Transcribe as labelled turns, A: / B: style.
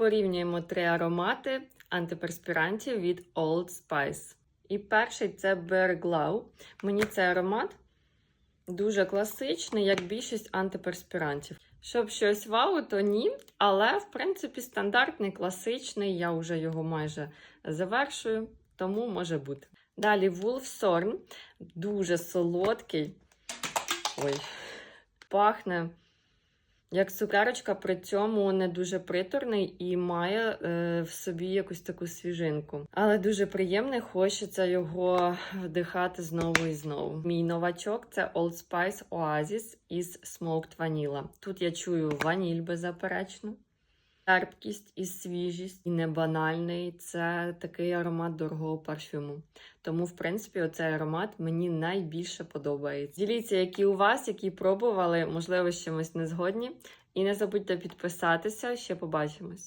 A: Порівнюємо три аромати антиперспірантів від Old Spice. І перший це Bear Glow. Мені цей аромат дуже класичний, як більшість антиперспірантів. Щоб щось вау, то ні. Але, в принципі, стандартний, класичний. Я вже його майже завершую, тому може бути. Далі Wolf Thorn. Дуже солодкий. Ой, пахне як цукерочка, при цьому не дуже приторний і має е, в собі якусь таку свіжинку. Але дуже приємний, хочеться його вдихати знову і знову. Мій новачок це Old Spice Oasis із Smoked Vanilla. Тут я чую ваніль беззаперечно. Терпкість і свіжість, і не банальний. Це такий аромат дорогого парфюму. Тому, в принципі, оцей аромат мені найбільше подобається. Діліться, які у вас, які пробували, можливо, з чимось не згодні. І не забудьте підписатися. Ще побачимось.